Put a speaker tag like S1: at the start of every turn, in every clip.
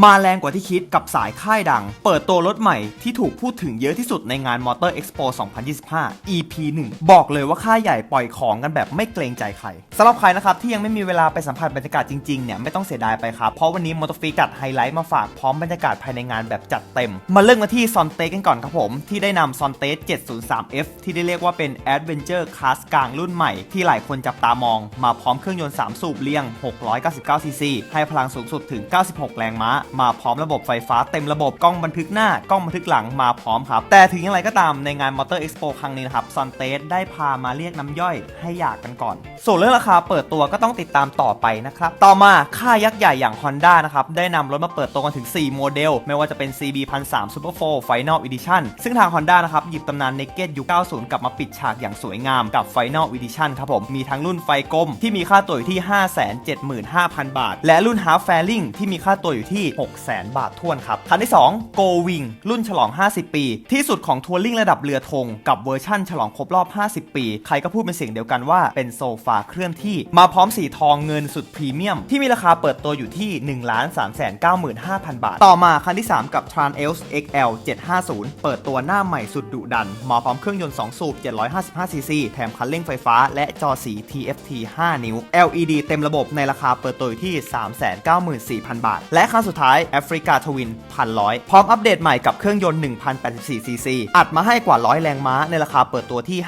S1: มาแรงกว่าที่คิดกับสายค่ายดัง เปิดตัวรถใหม่ที่ถูกพูดถึงเยอะที่สุดในงาน Motor Expo 2025 EP 1 บอกเลยว่าค่ายใหญ่ปล่อยของกันแบบไม่เกรงใจใครำหรับใครนะครับที่ยังไม่มีเวลาไปสัมผัสบรรยากาศจริงๆเนี่ยไม่ต้องเสียดายไปครับ เพราะวันนี้ m o t o f r e e จัดไฮไลท์มาฝากพร้อมบรรยากาศภายในงานแบบจัดเต็ม มาเริ่มกันที่ซอนเตกันก่อนครับผมที่ได้นำซอนเต 703F ที่ได้เรียกว่าเป็น Adventure Class กลางรุ่นใหม่ ที่หลายคนจับตามอง มาพร้อมเครื่องยนต์ 3 สูบเรียง 699 cc ให้พลังสูงสุดถึง 96 แรงม้า มาพร้อมระบบไฟฟ้าเต็มระบบกล้องบันทึกหน้ากล้องบันทึกหลังมาพร้อมครับ แต่ถึงอย่างไรก็ตามในงาน Motor Expo ครั้งนี้นะครับซอนเตได้พามาเรียกน้ำย่อยให้อยากกันก่อน ส่วนเรื่องราคาเปิดตัวก็ต้องติดตามต่อไปนะครับ ต่อมาค่ายยักษ์ใหญ่อย่าง Honda นะครับ ได้นำรถมาเปิดตัวกันถึง 4 โมเดล ไม่ว่าจะเป็น CB 1003 Super 4 Final Edition ซึ่งทาง Honda นะครับ หยิบตำนาน Naked ยุค 90 กลับมาปิดฉากอย่างสวยงามกับ Final Edition ครับผม มีทั้งรุ่นไฟกลมที่มีค่าตัวอยู่ที่ 575,000 บาท และรุ่น Half Fairing ที่มีค่าตัวอยู่ที่ 600,000 บาททวนครับ คันที่ 2 Go Wing รุ่นฉลอง 50 ปี ที่สุดของทัวริงระดับเรือธงกับเวอร์ชั่นฉลองครบรอบ 50 ปี ใครก็พูดเป็นเสียงเดียวกันว่าเป็นโซฟาเคลื่อนที่มาพร้อมสีทองเงินสุดพรีเมียม ที่มีราคาเปิดตัวอยู่ที่ 1 3 9 5 0 0 0 บาท ต่อมาคันที่ 3 กับ Tran e l s XL 750 เปิดตัวหน้าใหม่สุดดุดัน มาพร้อมเครื่องยนต์ 2 สูบ 755 cc แถมคันเร่งไฟฟ้า และจอสี TFT 5 นิ้ว LED เต็มระบบในราคาเปิดตัวอยู่ที่ 394,000 บาท และคันสุดท้าย Africa Twin 1,100พร้อมอัปเดตใหม่กับเครื่องยนต์ 1,084 cc อัดมาให้กว่า 100 แรงม้าในราคาเปิดตัวที่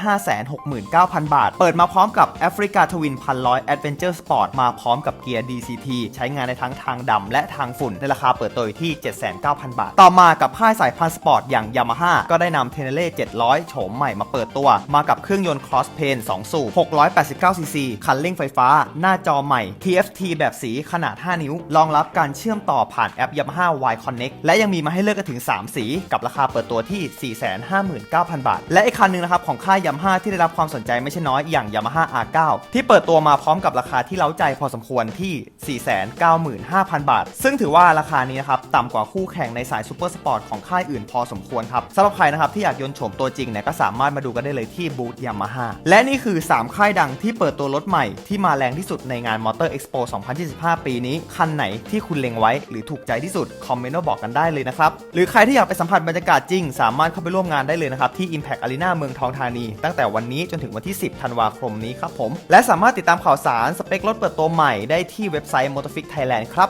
S1: 569,000 บาท เปิดมาพร้อมกับ Africa Twin 1,100 Adventure Sport มาพร้อมกับเกียร์ DCT ใช้งานในทั้งทางดำและทางฝุ่นในราคาเปิดตัวอยู่ที่ 79,000 บาท ต่อมากับค่ายสายพันธุ์สปอร์ตอย่าง Yamaha ก็ได้นำ Tenere 700 โฉมใหม่มาเปิดตัว มากับเครื่องยนต์ Cross Plane 2 สูบ 689 cc คันเร่งไฟฟ้า หน้าจอใหม่ TFT แบบสีขนาด 5 นิ้ว รองรับการเชื่อมต่อผ่านแอป Yamaha Y Connect และยังมีมาให้เลือกกันถึง 3 สี กับราคาเปิดตัวที่ 459,000 บาท และอีกคันนึงนะครับของค่าย Yamaha ที่ได้รับความสนใจไม่ใช่น้อยอย่าง Yamaha R9 ที่เปิดตัวมาพร้อมกับราคาที่เล้าใจพอสมควรที่ 495,000 บาท ซึ่งถือว่าราคานี้นะครับต่ำกว่าคู่แข่งในสายซูเปอร์สปอร์ตของค่ายอื่นพอสมควรครับสำหรับใครนะครับที่อยากยนต์โฉมตัวจริงเนี่ยก็สามารถมาดูกันได้เลยที่บูธ Yamaha และนี่คือ 3 ค่ายดังที่เปิดตัวรถใหม่ที่มาแรงที่สุดในงาน Motor Expo 2025 ปีนี้คันไหนที่คุณเล็งไว้ หรือถูกใจที่สุดคอมเมนต์มาบอกกันได้เลยนะครับหรือใครที่อยากไปสัมผัสบรรยากาศจริง สามารถเข้าไปร่วมงานได้เลยนะครับที่ Impact Arena เมืองทองธานี ตั้งแต่วันนี้จนถึงวันที่ 10 ธันวาคมนี้ครับผมและสามารถติดตามข่าวสารสเปครถเปิดตัวใหม่ได้ที่เว็บไซต์ Motorfix Thailand ครับ